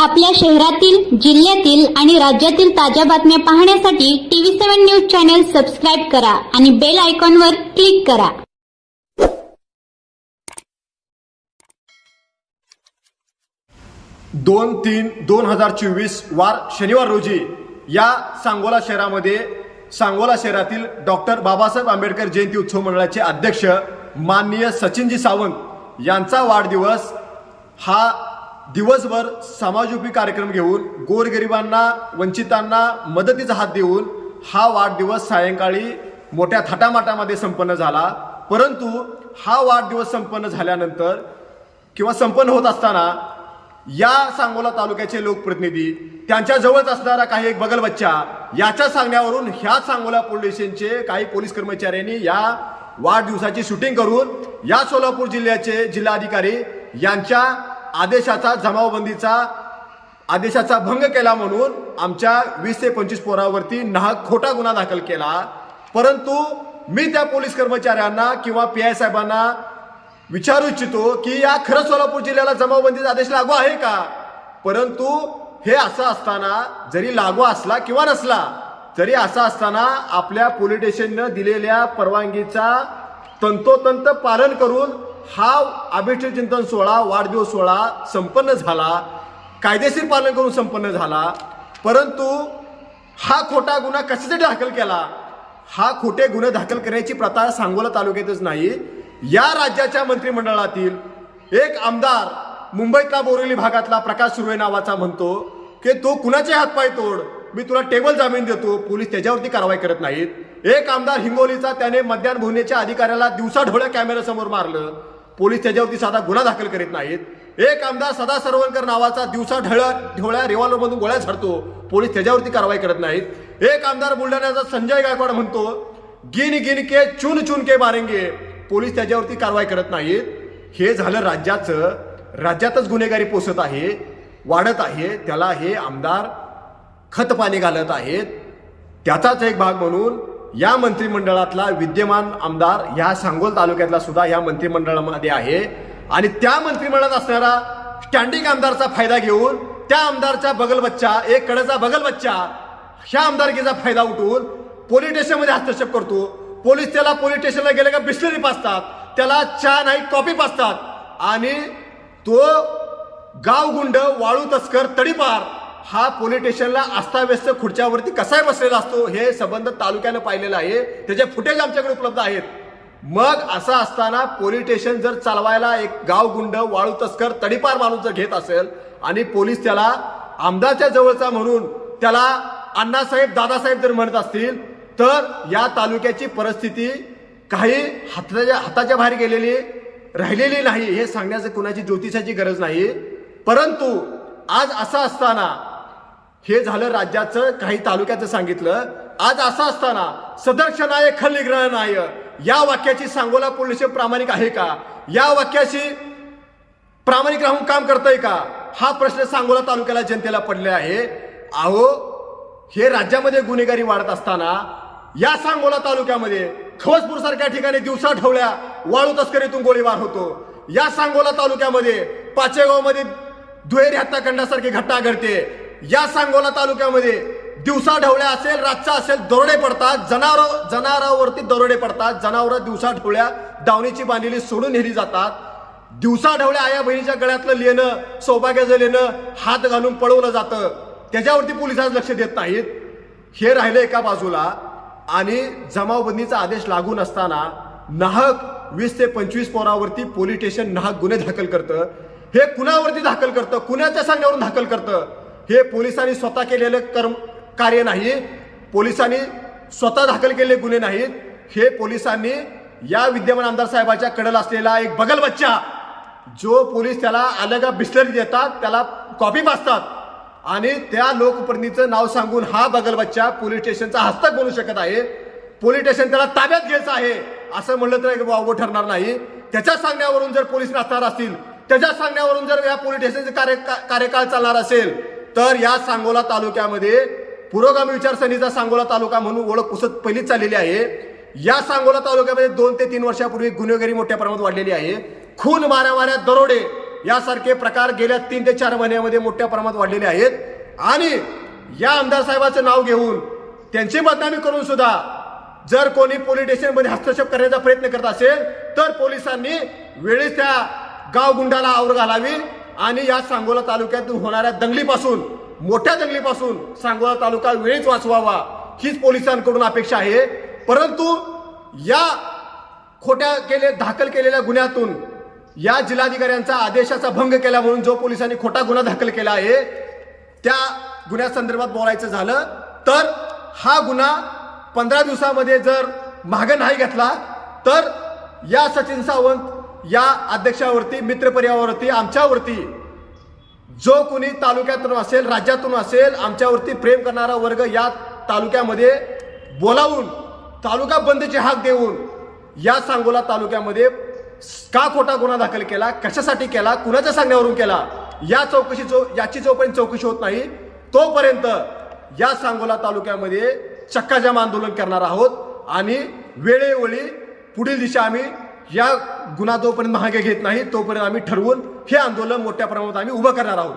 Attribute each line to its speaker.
Speaker 1: आपल्या शहरातील जिल्ह्यातील आणि राज्यातील ताज्या बातम्या पाहण्यासाठी TV seven news channel subscribe करा आणि बेल आयकॉनवर क्लिक करा.
Speaker 2: दोन तीन दोन हजार चोवीस वार शनिवार रोजी या सांगोला शहरामध्ये सांगोला शहरातील डॉक्टर बाबासाहेब आंबेडकर जयंती उत्सव मंडळाचे अध्यक्ष माननीय सचिनजी सावंत यांचा वाढदिवस हा दिवसभर समाजोपी कार्यक्रम घेऊन गोरगरिबांना वंचितांना मदतीचा हात देऊन हा वाढदिवस सायंकाळी मोठ्या थाटामाटामध्ये संपन्न झाला. परंतु हा वाढदिवस संपन्न झाल्यानंतर किंवा संपन्न होत असताना या सांगोला तालुक्याचे लोकप्रतिनिधी त्यांच्या जवळच असणारा काही एक बगल बच्चा याच्या सांगण्यावरून ह्या सांगोला पोलीस स्टेशनचे काही पोलीस कर्मचाऱ्यांनी या वाढदिवसाची शूटिंग करून या सोलापूर जिल्ह्याचे जिल्हाधिकारी यांच्या आदेशाचा जमावबंदीचा आदेशाचा भंग केला म्हणून आमच्या वीस ते पंचवीस पोरावरती नाहक खोटा गुन्हा दाखल केला. परंतु मी त्या पोलीस कर्मचाऱ्यांना किंवा पी आय साहेबांना विचारू इच्छितो की या खरं सोलापूर जिल्ह्याला जमावबंदीचा आदेश लागू आहे का? परंतु हे असं असताना जरी लागू असला किंवा नसला तरी असं असताना आपल्या पोलीस स्टेशननं दिलेल्या परवानगीचा तंतोतंत पालन करून हा अभिष्ट चिंतन सोहळा वाढदिवस सोहळा संपन्न झाला. कायदेशीर पालन करून संपन्न झाला. परंतु हा खोटा गुन्हा कशासाठी दाखल केला? हा खोटे गुन्हे दाखल करण्याची प्रथा सांगोला तालुक्यातच नाही. या राज्याच्या मंत्रिमंडळातील एक आमदार मुंबईतला बोरिवली भागातला प्रकाश सुर्वे नावाचा म्हणतो की तो कुणाचे हातपाय तोड? मी तुला टेबल जामीन देतो. पोलीस त्याच्यावरती कारवाई करत नाहीत. एक आमदार हिंगोलीचा त्याने मध्यान भुवनेच्या अधिकाऱ्याला दिवसा ढोळ्या कॅमेऱ्यासमोर मारलं. पोलीस त्याच्यावरती साधा गुन्हा दाखल करीत नाहीत. एक आमदार सदा सरवणकर नावाचा दिवसा ढळ ढोळ्या रिव्हॉल्वर मधून गोळ्या झाडतो. पोलीस त्याच्यावरती कारवाई करत नाहीत. एक आमदार बुलढाण्याचा संजय गायकवाड म्हणतो गिन गिन के चुन चुन के मारेंगे. पोलीस त्याच्यावरती कारवाई करत नाहीत. हे झालं राज्याचं. राज्यातच गुन्हेगारी पोसत आहे वाढत आहे. त्याला हे आमदार खतपाणी घालत आहेत. त्याचाच एक भाग म्हणून या मंत्रिमंडळातला विद्यमान आमदार ह्या सांगोल तालुक्यातला सुद्धा या मंत्रिमंडळामध्ये आहे. आणि त्या मंत्रिमंडळात असणारा स्टँडिंग आमदारचा फायदा घेऊन त्या आमदारचा बगल बच्चा एक कडेचा बगल बच्चा ह्या आमदारकीचा फायदा उठवून पोलीस स्टेशनमध्ये हस्तक्षेप करतो. पोलीस त्याला पोलीस स्टेशनला गेले का बिस्लरी पाचतात त्याला चहा नाही कॉफी पाचतात आणि तो गावगुंड वाळू तस्कर तडीपार हा पोलीस स्टेशनला अस्ताव्यस्त खुर्च्यावरती कसाय बसलेला असतो हे संबंध तालुक्यानं पाहिलेलं आहे. त्याचे फुटेज आमच्याकडे उपलब्ध आहेत. मग असं असताना पोलीस स्टेशन जर चालवायला एक गावगुंड वाळू तस्कर तडीपार माणूस जर घेत असेल आणि पोलीस त्याला आमदारच्या जवळचा म्हणून त्याला अण्णासाहेब दादासाहेब जर म्हणत असतील तर या तालुक्याची परिस्थिती काही हाताच्या हाताच्या बाहेर गेलेली राहिलेली नाही हे सांगण्याचं कुणाची ज्योतिषाची गरज नाही. परंतु आज असं असताना हे झालं राज्याचं काही तालुक्याचं सांगितलं. आज असं असताना सदर्श नाय खल नाय या वाक्याची सांगोला पोलीस प्रामाणिक आहे का? या वाक्याशी प्रामाणिक राहून काम करतंय का? हा प्रश्न सांगोला तालुक्याला जनतेला पडले आहे. अहो हे राज्यामध्ये गुन्हेगारी वाढत असताना या सांगोला तालुक्यामध्ये खवसपूर सारख्या ठिकाणी दिवसा ढवळ्या वाळू तस्करीतून गोळीबार होतो. या सांगोला तालुक्यामध्ये पाचेगावमध्ये दुहेरी हत्याकांडासारखी घटना घडते. या सांगोला तालुक्यामध्ये दिवसा ढवळ्या असेल रातचा असेल दरोडे पडतात. जनावर जनावरांवरती दरोडे पडतात. जनावर दिवसा ढवळ्या दावणीची बांधलेली सोडून नेली जातात. दिवसा ढवळ्या आया बहिणीच्या गळ्यातलं लेणं सौभाग्याचं लेणं हात घालून पळवलं जातं. त्याच्यावरती पोलिसांना लक्ष देत नाहीत. हे राहिलं एका बाजूला आणि जमावबंदीचा आदेश लागून असताना नाहक वीस ते पंचवीस पोरावरती पोलीस स्टेशन नाहक गुन्हे दाखल करतं. हे कुणावरती दाखल करतं? कुणाच्या सांगण्यावरून दाखल करतं? हे पोलिसांनी स्वतः केलेलं कर्म कार्य नाही पोलिसांनी स्वतः दाखल केलेले गुन्हे नाहीत हे पोलिसांनी या विद्यमान आमदार साहेबाच्या कडल असलेला एक बगल बच्चा जो पोलीस त्याला अलगा बिस्लरी देतात त्याला कॉपी पासतात आणि त्या लोकप्रतिनिधीचं नाव सांगून हा बगल बच्चा पोलीस स्टेशनचा हस्तक बनू शकत आहे. पोलीस स्टेशन त्याला ताब्यात घ्यायचं आहे असं म्हणलं तर वावगं ठरणार नाही. त्याच्या सांगण्यावरून जर पोलीस नसणार असतील त्याच्या सांगण्यावरून जर या पोलीस स्टेशनचे कार्य का- कार्यकाळ चालणार असेल तर या सांगोला तालुक्यामध्ये पुरोगामी विचारसरणीचा सांगोला तालुका म्हणून ओळख पुसत पहिलीच चाललेली आहे. या सांगोला तालुक्यामध्ये दोन ते तीन वर्षापूर्वी गुन्हेगारी मोठ्या प्रमाणात वाढलेली आहे. खून मारामाऱ्या दरोडे यासारखे प्रकार गेल्या तीन ते चार महिन्यामध्ये मोठ्या प्रमाणात वाढलेले आहेत. आणि या आमदार साहेबाचं नाव घेऊन त्यांची बदनामी करून सुद्धा जर कोणी पोलीस स्टेशनमध्ये हस्तक्षेप करण्याचा प्रयत्न करत असेल तर पोलिसांनी वेळेस त्या गाव गुंडाला आवर घालावी. आणि या सांगोला तालुक्यातून होणाऱ्या दंगलीपासून मोठ्या दंगलीपासून सांगोला तालुका वेळीच वाचवावा हीच पोलिसांकडून अपेक्षा आहे. परंतु या खोट्या केले दाखल केलेल्या गुन्ह्यातून या जिल्हाधिकाऱ्यांचा आदेशाचा भंग केला म्हणून जो पोलिसांनी खोटा गुन्हा दाखल केला आहे त्या गुन्ह्यासंदर्भात बोलायचं झालं. तर हा गुन्हा पंधरा दिवसामध्ये जर मागं नाही घेतला तर या सचिन सावंत या अध्यक्षावरती मित्रपर्यावरती आमच्यावरती जो कोणी तालुक्यातून असेल राज्यातून असेल आमच्यावरती प्रेम करणारा वर्ग या तालुक्यामध्ये बोलावून तालुका बंदचे हाक देऊन या सांगोला तालुक्यामध्ये का खोटा गुन्हा दाखल केला कशासाठी केला कुणाच्या सांगण्यावरून केला या चौकशी जो याची जोपर्यंत चौकशी होत नाही तोपर्यंत या सांगोला तालुक्यामध्ये चक्काजाम आंदोलन करणार आहोत आणि वेळोवेळी पुढील दिशा आम्ही या गुन्हा जोपर्यंत महागे घेत नाही तोपर्यंत आम्ही ठरवून हे आंदोलन मोठ्या प्रमाणात आम्ही उभं करणार आहोत.